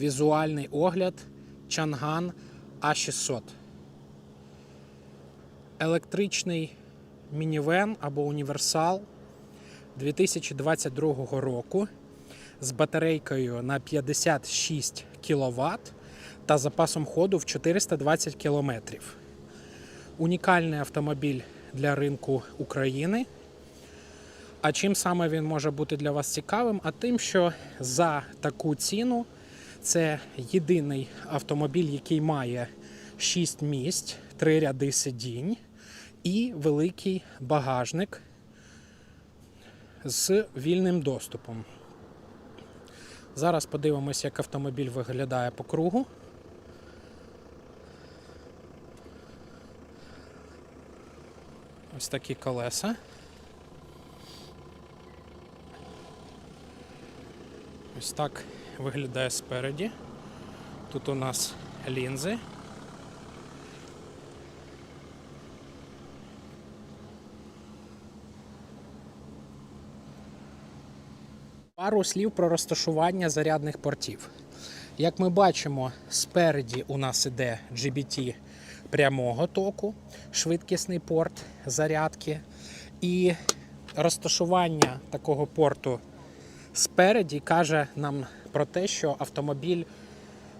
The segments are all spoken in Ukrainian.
візуальний огляд Chang'an A600. Електричний мінівен або універсал 2022 року з батарейкою на 56 кВт та запасом ходу в 420 км. Унікальний автомобіль для ринку України. А чим саме він може бути для вас цікавим? А тим, що за таку ціну це єдиний автомобіль, який має 6 місць, 3 ряди сидінь і великий багажник з вільним доступом. Зараз подивимося, як автомобіль виглядає по кругу. Ось такі колеса. Ось так виглядає спереді. Тут у нас лінзи. Пару слів про розташування зарядних портів. Як ми бачимо, спереді у нас іде GBT прямого току, швидкісний порт зарядки. І розташування такого порту спереді каже нам про те, що автомобіль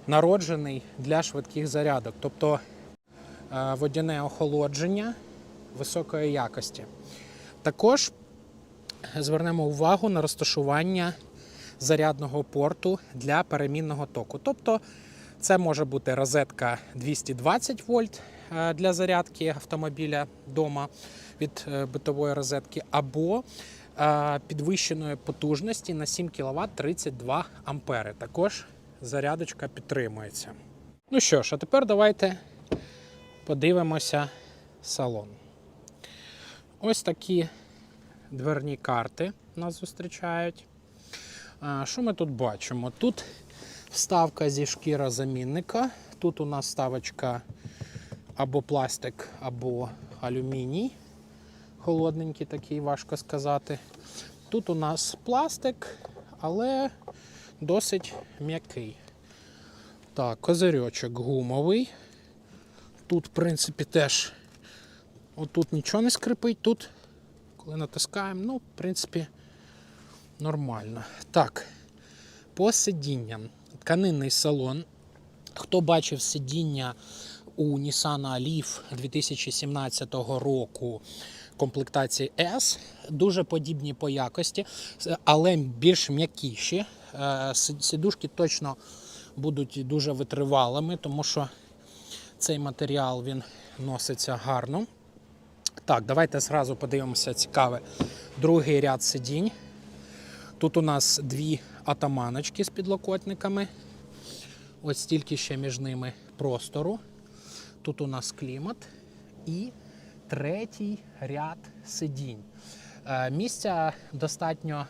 народжений для швидких зарядок, тобто е, водяне охолодження високої якості. Також звернемо увагу на розташування зарядного порту для перемінного току. Тобто це може бути розетка 220 вольт е, для зарядки автомобіля вдома від е, битової розетки, або підвищеної потужності на 7 кВт 32 ампери. Також зарядочка підтримується. Ну що ж, а тепер давайте подивимося салон. Ось такі дверні карти нас зустрічають. А, Що ми тут бачимо? Тут вставка зі шкірозамінника. Тут у нас ставочка або пластик, або алюміній. Холодненький такий, важко сказати. Тут у нас пластик, але досить м'який. Так, козирьочок гумовий. Тут, в принципі, теж отут нічого не скрипить, тут, коли натискаємо, ну, в принципі, нормально. Так, по сидінням. Тканинний салон. Хто бачив сидіння у Nissan Leaf 2017 року комплектації S, дуже подібні по якості, але більш м'якіші. Е, Сидушки точно будуть дуже витривалими, тому що цей матеріал він носиться гарно. Так, давайте зразу подивимося цікаве. Другий ряд сидінь. Тут у нас дві атаманочки з підлокотниками. Ось стільки ще між ними простору. Тут у нас клімат і третій ряд сидінь. Е, Місця достатньо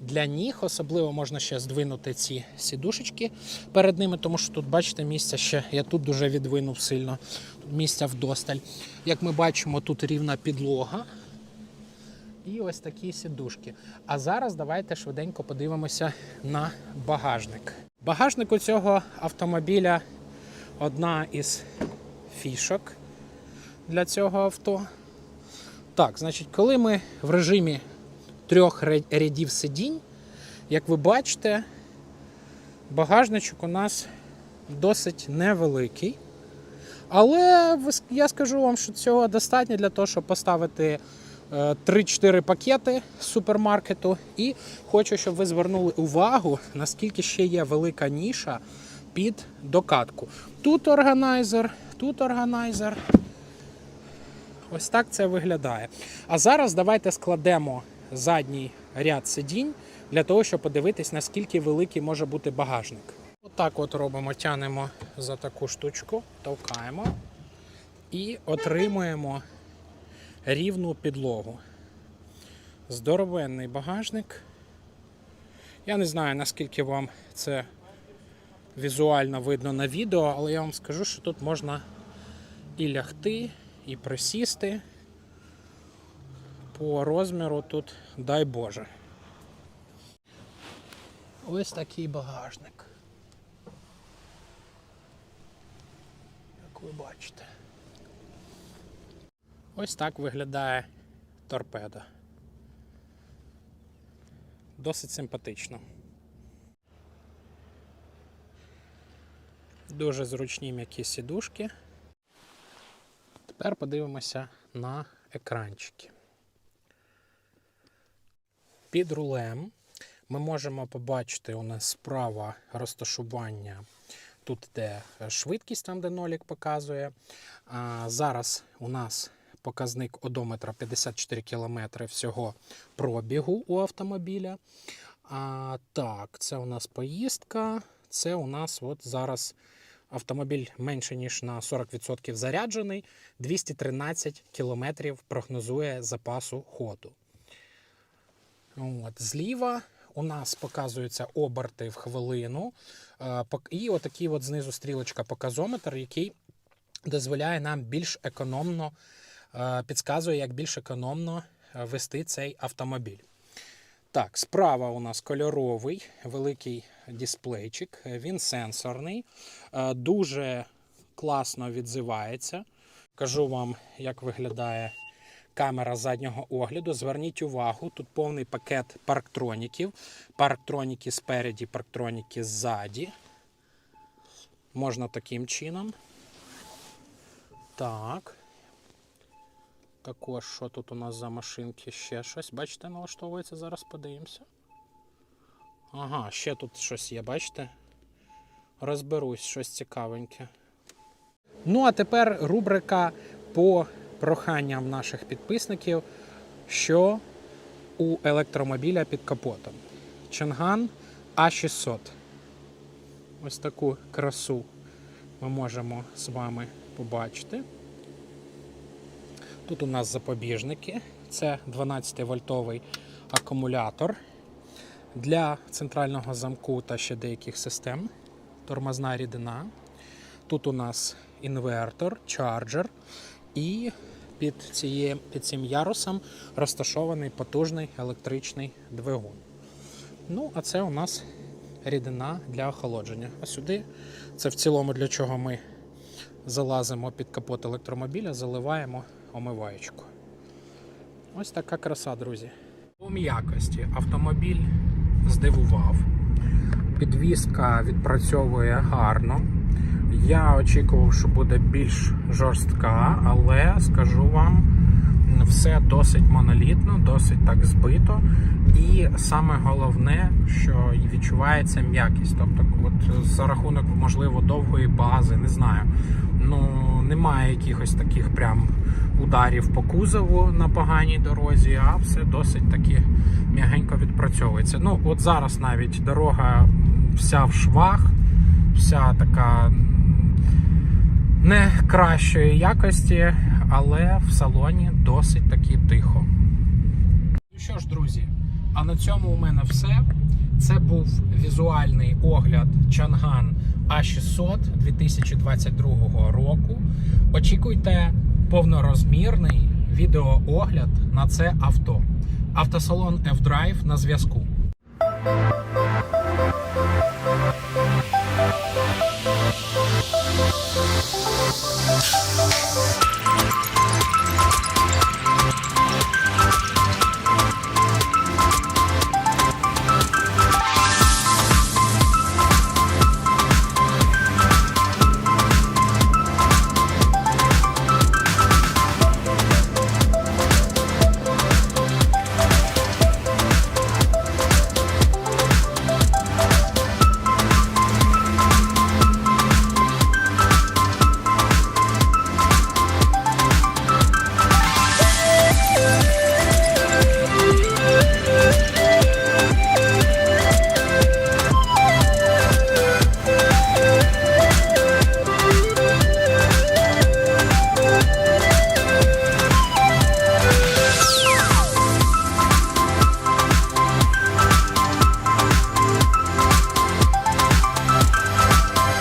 для ніг, особливо можна ще здвинути ці сідушечки перед ними, тому що тут, бачите, місця ще я тут дуже відвинув сильно. Тут місця вдосталь. Як ми бачимо, тут рівна підлога. І ось такі сідушки. А зараз давайте швиденько подивимося на багажник. Багажник у цього автомобіля одна із фішок для цього авто. Так, значить, коли ми в режимі трьох рядів сидінь, як ви бачите, багажничок у нас досить невеликий. Але я скажу вам, що цього достатньо для того, щоб поставити 3-4 пакети з супермаркету. І хочу, щоб ви звернули увагу, наскільки ще є велика ніша під докатку. Тут органайзер, тут органайзер. Ось так це виглядає. А зараз давайте складемо задній ряд сидінь для того, щоб подивитись, наскільки великий може бути багажник. Отак от робимо, тянемо за таку штучку, товкаємо і отримуємо рівну підлогу. Здоровенний багажник. Я не знаю, наскільки вам це візуально видно на відео, але я вам скажу, що тут можна і лягти, і присісти. По розміру тут, дай Боже. Ось такий багажник. Як ви бачите. Ось так виглядає торпеда. Досить симпатично. Дуже зручні м'які сідушки. Тепер подивимося на екранчики. Під рулем ми можемо побачити у нас справа розташування. Тут де швидкість, там де нолік показує. А, зараз у нас показник одометра 54 км всього пробігу у автомобіля. А, так, це у нас поїздка. Це у нас от зараз автомобіль менше ніж на 40% заряджений. 213 км прогнозує запасу ходу. От, зліва у нас показуються оберти в хвилину. Е, І отакий от знизу стрілочка показометр, який дозволяє нам більш економно, е, підказує, як більш економно е, вести цей автомобіль. Так, справа у нас кольоровий великий дисплейчик. Він сенсорний, е, дуже класно відзивається. Кажу вам, як виглядає камера заднього огляду. Зверніть увагу, тут повний пакет парктроніків. Парктроніки спереді, парктроніки ззаді. Можна таким чином. Так. Також, що тут у нас за машинки? Ще щось. Бачите, налаштовується, зараз подивимося. Ага, ще тут щось є, бачите? Розберусь, щось цікавеньке. Ну, а тепер рубрика по проханням наших підписників, що у електромобіля під капотом. Чанган А600. Ось таку красу ми можемо з вами побачити. Тут у нас запобіжники. Це 12-вольтовий акумулятор для центрального замку та ще деяких систем. Тормозна рідина. Тут у нас інвертор, чарджер, і під, ціє, під цим ярусом розташований потужний електричний двигун. Ну, а це у нас рідина для охолодження. А сюди це в цілому для чого ми залазимо під капот електромобіля, заливаємо омиваючку. Ось така краса, друзі. У м'якості автомобіль здивував. Підвізка відпрацьовує гарно. Я очікував, що буде більш жорстка, але скажу вам, все досить монолітно, досить так збито. І саме головне, що відчувається м'якість. Тобто, от за рахунок, можливо, довгої бази, не знаю. Ну, немає якихось таких прям ударів по кузову на поганій дорозі, а все досить таки м'ягенько відпрацьовується. Ну, от зараз навіть дорога вся в швах, вся така не кращої якості, але в салоні досить таки тихо. Ну що ж, друзі, а на цьому у мене все. Це був візуальний огляд Чанган А600 2022 року. Очікуйте повнорозмірний відеоогляд на це авто. Автосалон F-Drive на зв'язку.